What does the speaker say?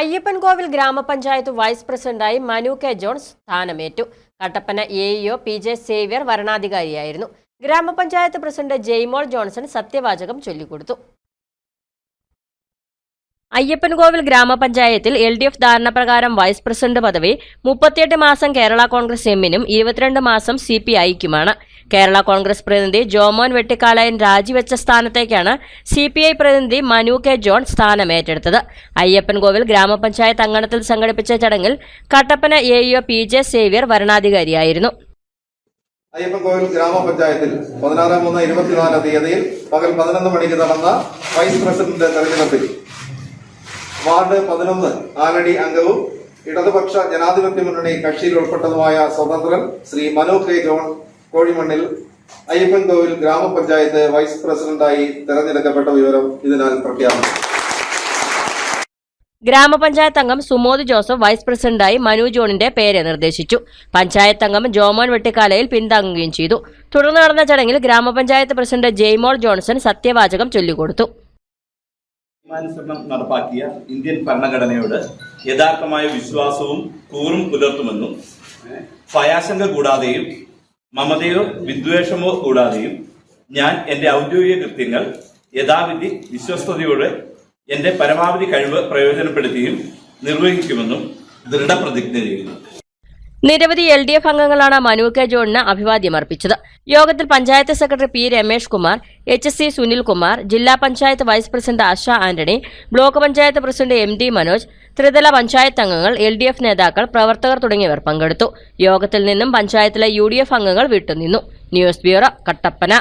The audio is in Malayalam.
അയ്യപ്പൻകോവിൽ ഗ്രാമപഞ്ചായത്ത് വൈസ് പ്രസിഡന്റായി Manu K John's സ്ഥാനമേറ്റു. Kattappana A E O P J Xavier വരണാധികാരിയായിരുന്നു. ഗ്രാമപഞ്ചായത്ത് പ്രസിഡന്റ് ജെയ്മോൾ ജോൺസൺ സത്യവാചകം ചൊല്ലിക്കൊടുത്തു. അയ്യപ്പൻകോവിൽ ഗ്രാമപഞ്ചായത്തിൽ എൽ ഡി എഫ് ധാരണപ്രകാരം വൈസ് പ്രസിഡന്റ് പദവി മുപ്പത്തിയെട്ട് മാസം കേരള കോൺഗ്രസ് എമ്മിനും ഇരുപത്തിരണ്ട് മാസം സി പി ഐക്കുമാണ് കേരള കോൺഗ്രസ് പ്രതിനിധി ജോമോൻ വെട്ടിക്കാലയൻ രാജിവെച്ച സ്ഥാനത്തേക്കാണ് സി പി ഐ പ്രതിനിധി മനു കെ ജോൺ സ്ഥാനം ഏറ്റെടുത്തത് അയ്യപ്പൻകോവിൽ ഗ്രാമപഞ്ചായത്ത് അങ്കണത്തിൽ സംഘടിപ്പിച്ച ചടങ്ങിൽ Kattappana A E O P J Xavier വരണാധികാരിയായിരുന്നു. Ayyappancoil ഗ്രാമപഞ്ചായത്തിൽ പതിനാറ് മൂന്ന് ഇരുപത്തിനാല് തീയതിയിൽ പകൽ പതിനൊന്ന് മണിക്ക് നടന്ന വൈസ് പ്രസിഡന്റ് തെരഞ്ഞെടുപ്പിൽ വാർഡ് പതിനൊന്ന് ആലടി അംഗവും ഇടതുപക്ഷ ജനാധിപത്യ മുന്നണി കക്ഷിയിൽ ഉൾപ്പെട്ടതുമായ സ്വതന്ത്രൻ ശ്രീ മനു കെ ജോൺ കോഴിമണ്ണിൽ അയ്യപ്പൻകോവിൽ ഗ്രാമപഞ്ചായത്ത് വൈസ് പ്രസിഡന്റായി തെരഞ്ഞെടുക്കപ്പെട്ട വിവരം ഇതിനാൽ പ്രഖ്യാപിച്ചു ഗ്രാമപഞ്ചായത്ത് അംഗം സുമോദ് ജോസഫ് വൈസ് പ്രസിഡന്റായി മനു ജോണിന്റെ പേര് നിർദ്ദേശിച്ചു. പഞ്ചായത്ത് അംഗം ജോമോൻ വെട്ടിക്കാലയിൽ പിന്താങ്ങുകയും ചെയ്തു. തുടർന്ന് നടന്ന ചടങ്ങിൽ ഗ്രാമപഞ്ചായത്ത് പ്രസിഡന്റ് ജെയ്മോൾ ജോൺസൺ സത്യവാചകം ചൊല്ലിക്കൊടുത്തു. നിയമാനുസരണം നടപ്പാക്കിയ ഇന്ത്യൻ ഭരണഘടനയോട് യഥാർത്ഥമായ വിശ്വാസവും കൂറും പുലർത്തുമെന്നും ഭയാശങ്ക കൂടാതെയും മമതയോ വിദ്വേഷമോ കൂടാതെയും ഞാൻ എന്റെ ഔദ്യോഗിക കൃത്യങ്ങൾ യഥാവിധി വിശ്വസ്തയോടെ എന്റെ പരമാവധി കഴിവ് പ്രയോജനപ്പെടുത്തിയും നിർവഹിക്കുമെന്നും ദൃഢപ്രതിജ്ഞ ചെയ്യുന്നു. നിരവധി എൽ ഡി എഫ് അംഗങ്ങളാണ് മനു കെ ജോണിന് അഭിവാദ്യം അർപ്പിച്ചത്. യോഗത്തിൽ panchayat secretary P Ramesh Kumar H C Sunilkumar ജില്ലാ panchayat vice president Asha Antony block panchayat president M D Manoj ത്രിതല പഞ്ചായത്ത് അംഗങ്ങൾ എൽ ഡി എഫ് നേതാക്കൾ പ്രവർത്തകർ തുടങ്ങിയവർ പങ്കെടുത്തു. യോഗത്തിൽ നിന്നും പഞ്ചായത്തിലെ യു ഡി എഫ് അംഗങ്ങൾ വിട്ടുനിന്നു. News bureau Kattappana.